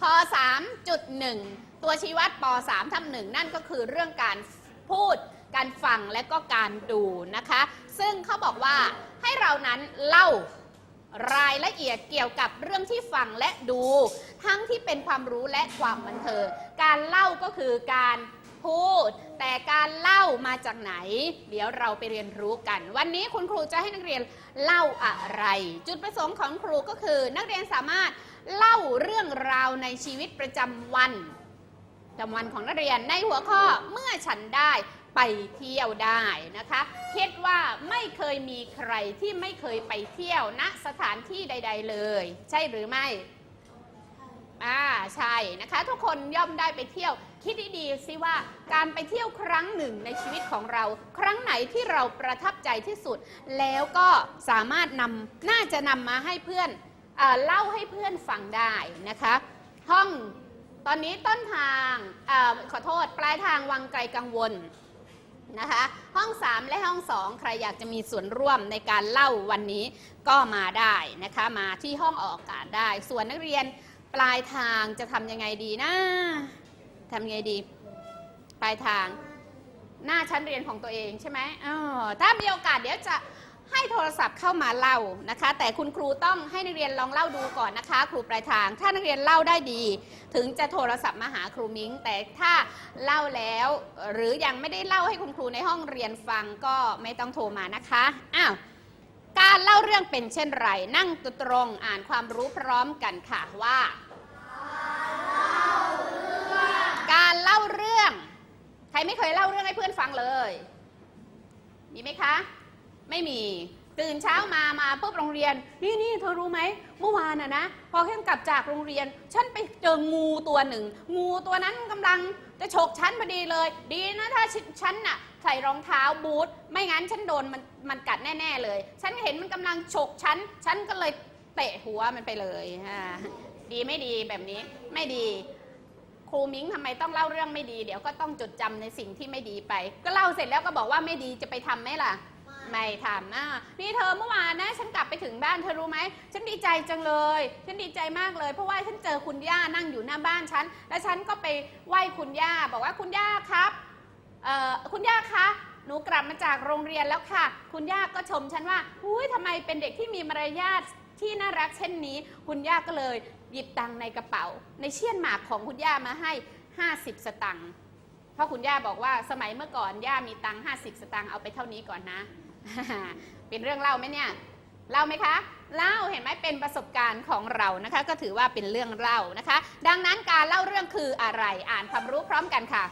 พ3.1 ตัวชี้วัดป 3 ทับหนึ่งนั่นก็คือเรื่องการพูด การฟังและก็การดูนะคะ ซึ่งเขาบอกว่าให้เรานั้นเล่ารายละเอียดเกี่ยวกับเรื่องที่ฟังและดู ทั้งที่เป็นความรู้และความบันเทิงการเล่าก็คือการ พูด แต่การเล่ามาจากไหน เดี๋ยวเราไปเรียนรู้กัน วันนี้คุณครูจะให้นักเรียนเล่าอะไร จุดประสงค์ของครูก็คือ นักเรียนสามารถเล่าเรื่องราวในชีวิตประจำวันประจำวันของนักเรียนในหัวข้อเมื่อฉันได้ไปเที่ยวได้นะคะคิดว่าไม่เคยมีใครที่ไม่เคยไปเที่ยวณสถานที่ใด ๆ เลย ใช่หรือไม่อ่าใช่นะคะ ทุกคนย่อมได้ไปเที่ยว คิดดีๆสิว่าการไปเที่ยวครั้งหนึ่งในชีวิตของเรา ครั้งไหนที่เราประทับใจที่สุด แล้วก็สามารถนำน่าจะนำมาให้เพื่อนเอเล่าให้เพื่อนฟังได้นะคะ ห้องตอนนี้ต้นทางอขอโทษ ปลายทางวังไกลกังวลนะคะห้อง 3 และห้อง 2 ใครอยากจะมีส่วนร่วมในการเล่าวันนี้ก็มาได้นะคะมาที่ห้องออกอากาศได้ ส่วนนักเรียนปลายทางจะทำยังไงดีนะ ทำไงดี ปลายทาง หน้าชั้นเรียนของตัวเองใช่ไหมเออถ้ามีโอกาสเดี๋ยวจะให้โทรศัพท์เข้ามาเล่านะคะ แต่คุณครูต้องให้นักเรียนลองเล่าดูก่อนนะคะ ครูปลายทาง ถ้านักเรียนเล่าได้ดี ถึงจะโทรศัพท์มาหาครูมิ้ง แต่ถ้าเล่าแล้ว หรือยังไม่ได้เล่าให้คุณครูในห้องเรียนฟังก็ไม่ต้องโทรมานะคะอ้าวการเล่าเรื่องเป็นเช่นไร นั่งตรงอ่านความรู้พร้อมกันค่ะว่า การเล่าเรื่อง ใครไม่เคยเล่าเรื่องให้เพื่อนฟังเลย มีไหมคะ ไม่มี ตื่นเช้ามามาปุ๊บโรงเรียน นี่นี่เธอรู้ไหมเมื่อวานอะนะ พอเข้มกลับจากโรงเรียน ฉันไปเจองูตัวหนึ่ง งูตัวนั้นกำลังจะฉกฉันพอดีเลย ดีนะถ้าฉฉันน่ะใส่รองเท้าบูทไม่งั้นฉันโดนมันมันกัดแน่ ๆ เลย ฉันเห็นมันกำลังฉกฉัน ฉันก็เลยเตะหัวมันไปเลยอ่าดีไม่ดีแบบนี้ไม่ดี ครูมิ้งทำไมต้องเล่าเรื่องไม่ดี เดี๋ยวก็ต้องจดจำในสิ่งที่ไม่ดีไป ก็เล่าเสร็จแล้วก็บอกว่าไม่ดีจะไปทำไหมล่ะ ไม่ทำอะนี่เธอเมื่อวานนะ ฉันกลับไปถึงบ้านเธอรู้ไหม ฉันดีใจจังเลย ฉันดีใจมากเลย เพราะว่าฉันเจอคุณย่านั่งอยู่หน้าบ้านฉัน แล้วฉันก็ไปไหว้คุณย่า บอกว่าคุณย่าครับเอ่อคุณย่าคะหนูกลับมาจากโรงเรียนแล้วค่ะ คุณย่าก็ชมฉันว่าอุ้ยทำไมเป็นเด็กที่มีมารยาทที่น่ารักเช่นนี้ คุณย่าก็เลย หยิบตังในกระเป๋า ในเชี่ยนหมากของคุณย่ามาให้ 50 สตังค์เพราะคุณย่าบอกว่าสมัยเมื่อก่อนย่ามีตังค์50 สตังค์เอาไปเท่านี้ก่อนนะ เป็นเรื่องเล่าไหมเนี่ยเล่าไหมคะเล่าเห็นไหมเป็นประสบการณ์ของเรานะคะ ก็ถือว่าเป็นเรื่องเล่านะคะ ดังนั้นการเล่าเรื่องคืออะไรอ่านความรู้พร้อมกันค่ะ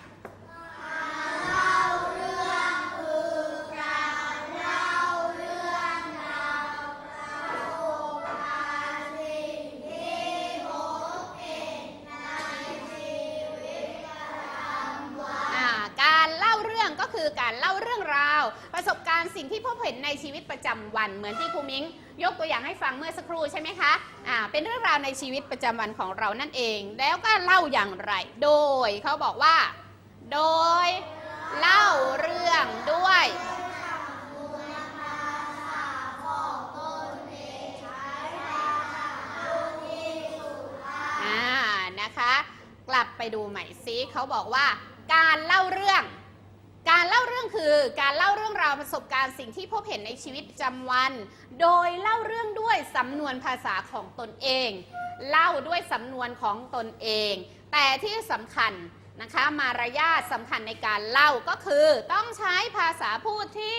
คือการเล่าเรื่องราว ประสบการณ์สิ่งที่พบเห็นในชีวิตประจำวัน เหมือนที่ครูมิ้งยกตัวอย่างให้ฟังเมื่อสักครู่ใช่ไหมคะอ่าเป็นเรื่องราวในชีวิตประจำวันของเรานั่นเอง แล้วก็เล่าอย่างไร โดยเขาบอกว่า โดยเล่าเรื่องด้วยนะคะ กลับไปดูใหม่ซิเขาบอกว่าการเล่าเรื่อง การเล่าเรื่องคือการเล่าเรื่องราวประสบการณ์สิ่งที่พบเห็นในชีวิตประจำวัน โดยเล่าเรื่องด้วยสำนวนภาษาของตนเอง เล่าด้วยสำนวนของตนเอง แต่ที่สำคัญนะคะมารยาทสำคัญในการเล่าก็คือ ต้องใช้ภาษาพูดที่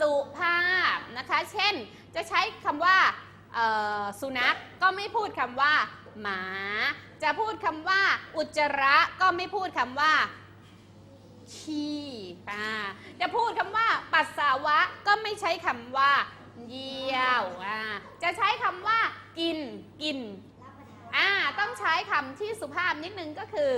สุภาพนะคะเช่นจะใช้คำว่าสุนัขก็ไม่พูดคำว่า หมา จะพูดคำว่า อุจจาระก็ไม่พูดคำว่า ขี้อ่าจะพูดคำว่า ปัสสาวะก็ไม่ใช้คำว่า เยี่ยวอ่าจะใช้คำว่า กิน กินอ่าต้องใช้คำที่สุภาพนิดนึงก็คือ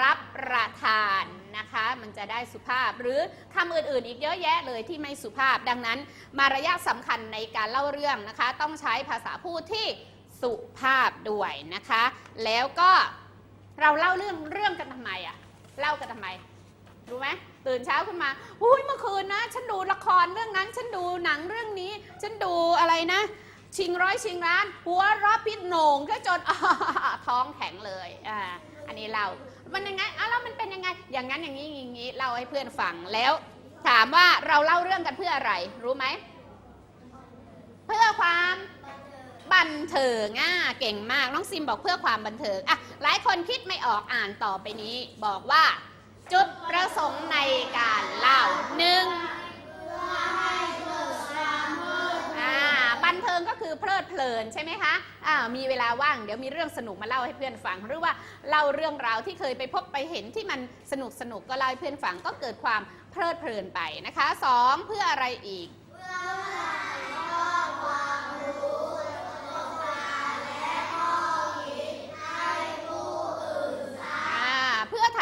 รับประทานนะคะ มันจะได้สุภาพหรือคำอื่นๆ อีกเยอะแยะเลยที่ไม่สุภาพ ดังนั้น มารยาทสำคัญในการเล่าเรื่องนะคะ ต้องใช้ภาษาพูดที่สุภาพด้วยนะคะ แล้วก็เราเล่าเรื่องเรื่องกันทำไมอะเล่ากันทำไม รู้ไหมตื่นเช้าขึ้นมาอุ้ยเมื่อคืนนะ ฉันดูละครเรื่องนั้น ฉันดูหนังเรื่องนี้ ฉันดูอะไรนะ ชิงร้อยชิงล้าน หัวรับพิษโหน่งก็จนท้องแข็งเลยอ่าอันนี้เรา มันยังไงอะแล้วมันเป็นยังไง อย่างนั้นอย่างนี้อย่างนี้เล่าให้เพื่อนฟังแล้ว ถามว่าเราเล่าเรื่องกันเพื่ออะไร รู้ไหม เพื่อความบันเทิงอะเก่งมาก น้องซิมบอกเพื่อความบันเทิงอะหลายคนคิดไม่ออกอ่านต่อไปนี้ บอกว่า จุดประสงค์ในการเล่าหนึ่งอ่าบันเทิงก็คือเพลิดเพลินใช่ไหมคะอ่ามีเวลาว่างเดี๋ยวมีเรื่องสนุกมาเล่าให้เพื่อนฟัง หรือว่าเล่าเรื่องราวที่เคยไปพบไปเห็นที่มันสนุกสนุกก็เล่าให้เพื่อนฟังก็เกิดความเพลิดเพลินไปนะคะสองเพื่ออะไรอีกอ่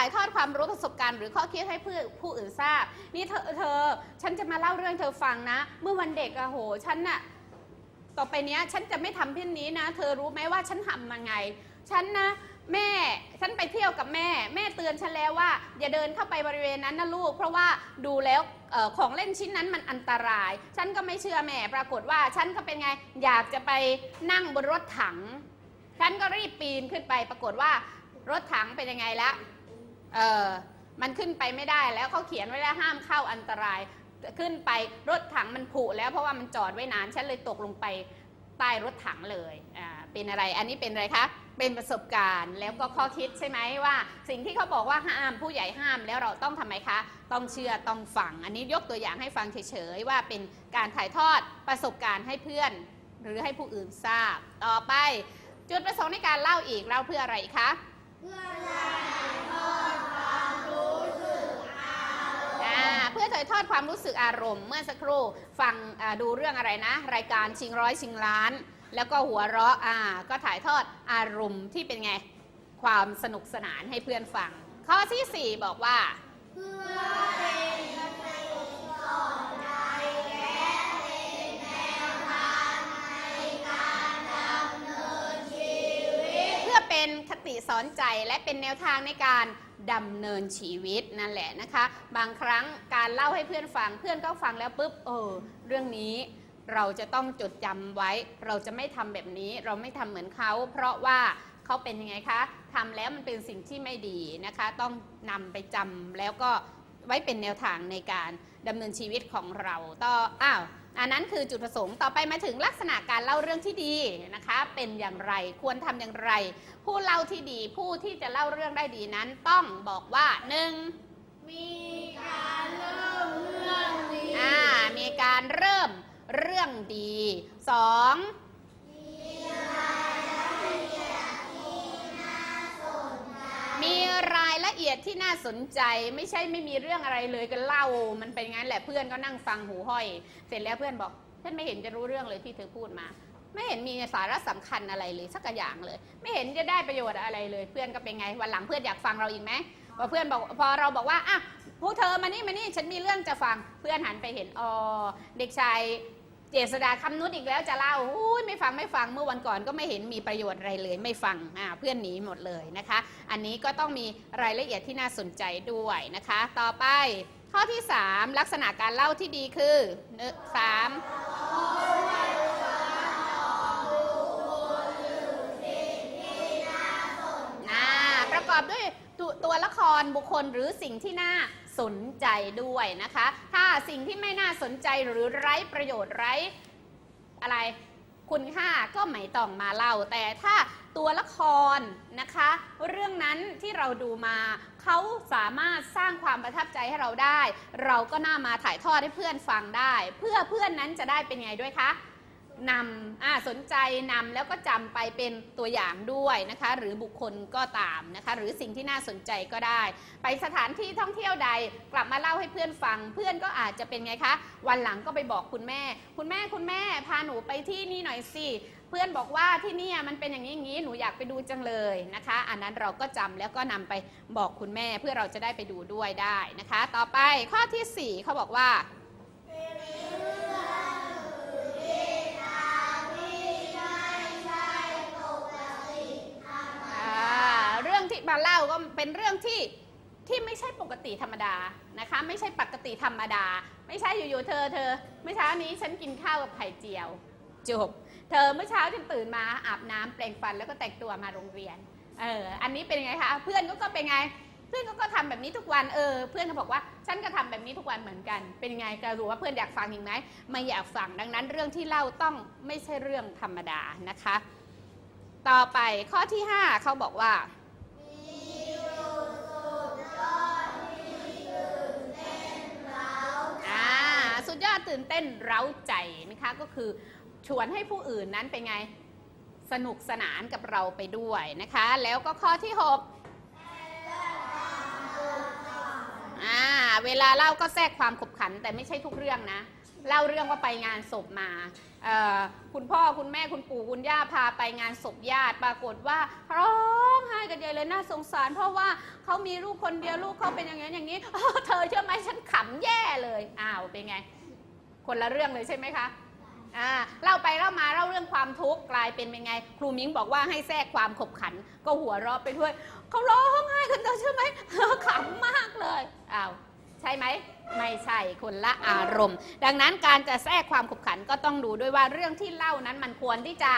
ายทอดความรู้ประสบการณ์หรือข้อคิดให้ผู้ผู้อื่นทราบ นี่เธอเธอ ฉันจะมาเล่าเรื่องเธอฟังนะ เมื่อวันเด็กอะโห ฉันน่ะ ต่อไปเนี้ยฉันจะไม่ทำเช่นนี้นะ เธอรู้ไหมว่าฉันทำยังไง ฉันนะแม่ฉันไปเที่ยวกับแม่ แม่เตือนฉันแล้วว่า อย่าเดินเข้าไปบริเวณนั้นนะลูก เพราะว่าดูแล้วออของเล่นชิ้นนั้นมันอันตราย ฉันก็ไม่เชื่อแม่ ปรากฏว่าฉันก็เป็นไงอยากจะไปนั่งบนรถถัง ฉันก็รีบปีนขึ้นไป ปรากฏว่ารถถังเป็นยังไงละ เออมันขึ้นไปไม่ได้แล้วเขาเขียนไว้แล้วห้ามเข้าอันตราย ขึ้นไปรถถังมันผุแล้วเพราะว่ามันจอดไว้นานฉันเลยตกลงไปใต้รถถังเลยอ่าเป็นอะไรอันนี้เป็นอะไรคะเป็นประสบการณ์แล้วก็ข้อคิดใช่ไหมว่า สิ่งที่เขาบอกว่าห้ามผู้ใหญ่ห้ามแล้วเราต้องทำไมคะ ต้องเชื่อต้องฟัง อันนี้ยกตัวอย่างให้ฟังเฉยๆว่าเป็นการถ่ายทอดประสบการณ์ให้เพื่อน หรือให้ผู้อื่นทราบ ต่อไปจุดประสงค์ในการเล่าอีกเล่าเพื่ออะไรคะอ่ เพื่อถ่ายทอดความรู้สึกอารมณ์เมื่อสักครู่ฟังดูเรื่องอะไรนะ รายการชิงร้อยชิงล้าน แล้วก็หัวเราะอ่าก็ถ่ายทอดอารมณ์ที่เป็นไงความสนุกสนานให้เพื่อนฟัง ข้อที่ 4 บอกว่าเสอนใจและเป็นแนวทางในการดำเนินชีวิตนั่นแหละนะคะ บางครั้งการเล่าให้เพื่อนฟังเพื่อนก็ฟังแล้วปุ๊บเออเรื่องนี้เราจะต้องจดจำไว้ เราจะไม่ทำแบบนี้ เราไม่ทำเหมือนเขา เพราะว่าเขาเป็นยังไงคะทำแล้วมันเป็นสิ่งที่ไม่ดีนะคะ ต้องนำไปจำแล้วก็ไว้เป็นแนวทางในการดำเนินชีวิตของเราต่ออ้าว อันนั้นคือจุดประสงค์ต่อไปมาถึงลักษณะการเล่าเรื่องที่ดีนะคะ เป็นอย่างไรควรทำอย่างไร ผู้เล่าที่ดีผู้ที่จะเล่าเรื่องได้ดีนั้น ต้องบอกว่าหนึ่งมีการเริ่มเรื่องดีอ่ามีการเริ่มเรื่องดีสอง ยละเอียดที่น่าสนใจไม่ใช่ไม่มีเรื่องอะไรเลยก็เล่า มันเป็นงั้นแหละเพื่อนก็นั่งฟังหูห้อย เสร็จแล้วเพื่อนบอกฉันไม่เห็นจะรู้เรื่องเลยที่เธอพูดมา ไม่เห็นมีสาระสำคัญอะไรเลยสักอย่างเลย ไม่เห็นจะได้ประโยชน์อะไรเลย เพื่อนก็เป็นไงวันหลังเพื่อนอยากฟังเราอีกไหมพอเพื่อนบอกพอเราบอกว่าอะพวกเธอมานี่มานี่ฉันมีเรื่องจะฟังเพื่อนหันไปเห็นอ๋อเด็กชาย เจษดาคำนุษอีกแล้วจะเล่าอุ้ยไม่ฟังไม่ฟังเมื่อวันก่อนก็ไม่เห็นมีประโยชน์อะไรเลยไม่ฟังอ่าเพื่อนหนีหมดเลยนะคะ อันนี้ก็ต้องมีรายละเอียดที่น่าสนใจด้วยนะคะ ต่อไปข้อที่ 3 ลักษณะการเล่าที่ดีคือหนึ่งสามอ่าประกอบด้วยตตัวละครบุคคลหรือสิ่งที่น่า สนใจด้วยนะคะ ถ้าสิ่งที่ไม่น่าสนใจหรือไร้ประโยชน์ไร้อะไรคุณค่าก็ไม่ต้องมาเล่า แต่ถ้าตัวละครนะคะ เรื่องนั้นที่เราดูมาเขาสามารถสร้างความประทับใจให้เราได้ เราก็น่ามาถ่ายทอดให้เพื่อนฟังได้ เพื่อเพื่อนนั้นจะได้เป็นไงด้วยคะ นำสนใจนำแล้วก็จำไปเป็นตัวอย่างด้วยนะคะ หรือบุคคลก็ตามนะคะ หรือสิ่งที่น่าสนใจก็ได้ ไปสถานที่ท่องเที่ยวใดกลับมาเล่าให้เพื่อนฟัง เพื่อนก็อาจจะเป็นไงคะ วันหลังก็ไปบอกคุณแม่ คุณแม่คุณแม่พาหนูไปที่นี่หน่อยสิเพื่อนบอกว่าที่นี่มันเป็นอย่างนี้อย่างนี้หนูอยากไปดูจังเลยนะคะ อันนั้นเราก็จำแล้วก็นำไปบอกคุณแม่เพื่อเราจะได้ไปดูด้วยได้นะคะ ต่อไปข้อที่สี่เขาบอกว่า อ่าเรื่องที่มาเล่าก็เป็นเรื่องที่ที่ไม่ใช่ปกติธรรมดานะคะ ไม่ใช่ปกติธรรมดา ไม่ใช่อยู่ๆเธอเธอเมื่อเช้านี้ฉันกินข้าวกับไข่เจียวจบเธอเมื่อเช้าฉันตื่นมาอาบน้ำแปรงฟันแล้วก็แต่งตัวมาโรงเรียนเอออันนี้เป็นไงคะเพื่อนก็ก็เป็นไง เพื่อนก็ก็ทำแบบนี้ทุกวันเออเพื่อนก็บอกว่าฉันก็ทำแบบนี้ทุกวันเหมือนกัน เป็นไงก็รู้ว่าเพื่อนอยากฟังอีกไหมไม่อยากฟังดังนั้นเรื่องที่เล่าต้องไม่ใช่เรื่องธรรมดานะคะ ต่อไปข้อที่ 5เขาบอกว่า ยอดตื่นเต้นเร้าใจนะคะก็คือชวนให้ผู้อื่นนั้นเป็นไงสนุกสนานกับเราไปด้วยนะคะ แล้วก็ข้อที่6อ่าเวลาเล่าก็แทรกความขบขันแต่ไม่ใช่ทุกเรื่องนะ เล่าเรื่องว่าไปงานศพมาคุณพ่อคุณแม่คุณปู่คุณย่าพาไปงานศพญาติปรากฏว่าร้องไห้กันใหญ่เลยน่าสงสาร เพราะว่าเขามีลูกคนเดียวลูกเขาเป็นอย่างนี้อย่างนี้เธอเชื่อไหมฉันขำแย่เลยอ้าวเป็นไง คนละเรื่องเลยใช่ไหมคะอ่าเล่าไปเล่ามาเล่าเรื่องความทุกข์กลายเป็นเป็นไง ครูมิ้งบอกว่าให้แทรกความขบขัน ก็หัวเราะไปด้วยเขาร้องไห้กันเธอเชื่อไหมขำมากเลยอ้าวใช่ไหมไม่ใช่คนละอารมณ์ ดังนั้นการจะแทรกความขบขันก็ต้องดูด้วยว่าเรื่องที่เล่านั้นมันควรที่จะ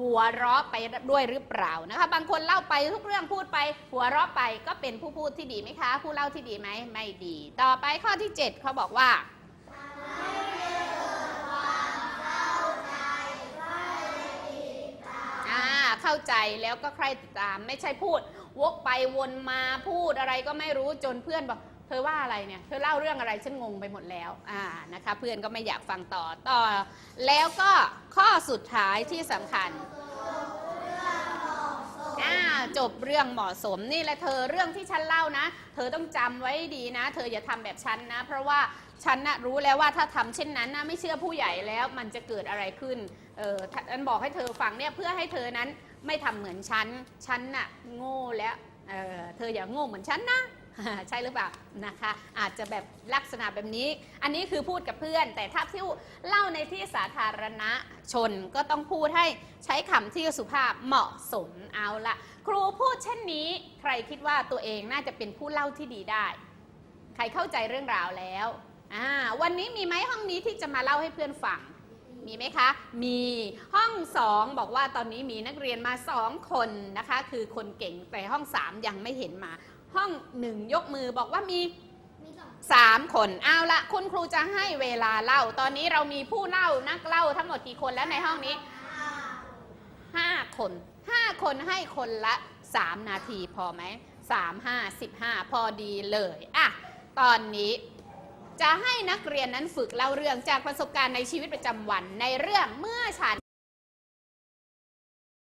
หัวเราะไปด้วยหรือเปล่านะคะบางคนเล่าไปทุกเรื่องพูดไป หัวเราะไปก็เป็นผู้พูดที่ดีไหมคะ ผู้เล่าที่ดีไหมไม่ดี ต่อไปข้อที่ 7เขาบอกว่า เข้าใจแล้วก็ใครติดตาม ไม่ใช่พูด วกไปวนมาพูดอะไรก็ไม่รู้จนเพื่อนบอกเธอว่าอะไรเนี่ย เธอเล่าเรื่องอะไรฉันงงไปหมดแล้ว อ่า นะคะ เพื่อนก็ไม่อยากฟังต่อ ต่อ แล้วก็ข้อสุดท้ายที่สำคัญจบเรื่องเหมาะสมนี่แหละเธอเรื่องที่ฉันเล่านะ เธอต้องจำไว้ดีนะ เธออย่าทำแบบฉันนะ เพราะว่าฉันนะรู้แล้วว่าถ้าทำเช่นนั้นนะไม่เชื่อผู้ใหญ่แล้วมันจะเกิดอะไรขึ้น เออฉันบอกให้เธอฟังเนี่ยเพื่อให้เธอนั้น ไม่ทำเหมือนฉัน ฉันน่ะโง่แล้วเเธออย่าโง่เหมือนฉันนะใช่หรือเปล่านะคะ อาจจะแบบลักษณะแบบนี้ อันนี้คือพูดกับเพื่อน แต่ถ้าที่เล่าในที่สาธารณะชนก็ต้องพูดให้ใช้คำที่สุภาพเหมาะสมเอาละครูพูดเช่นนี้ ใครคิดว่าตัวเองน่าจะเป็นผู้เล่าที่ดีได้ ใครเข้าใจเรื่องราวแล้ววันนี้มีไหมห้องนี้ที่จะมาเล่าให้เพื่อนฟัง มีไหมคะ มีห้องสองบอกว่าตอนนี้มีนักเรียนมาสองคนนะคะ คือคนเก่งแต่ห้องสามยังไม่เห็นมา ห้องหนึ่งยกมือบอกว่ามีสองสามคนเอาละคุณครูจะให้เวลาเล่า ตอนนี้เรามีผู้เล่านักเล่าทั้งหมดกี่คนแล้วในห้องนี้ห้าคนห้าคนให้คนละสามนาทีพอไหมสามห้าสิบห้าพอดีเลยอะตอนนี้ จะให้นักเรียนนั้นฝึกเล่าเรื่องจากประสบการณ์ในชีวิตประจำวันในเรื่องเมื่อฉัน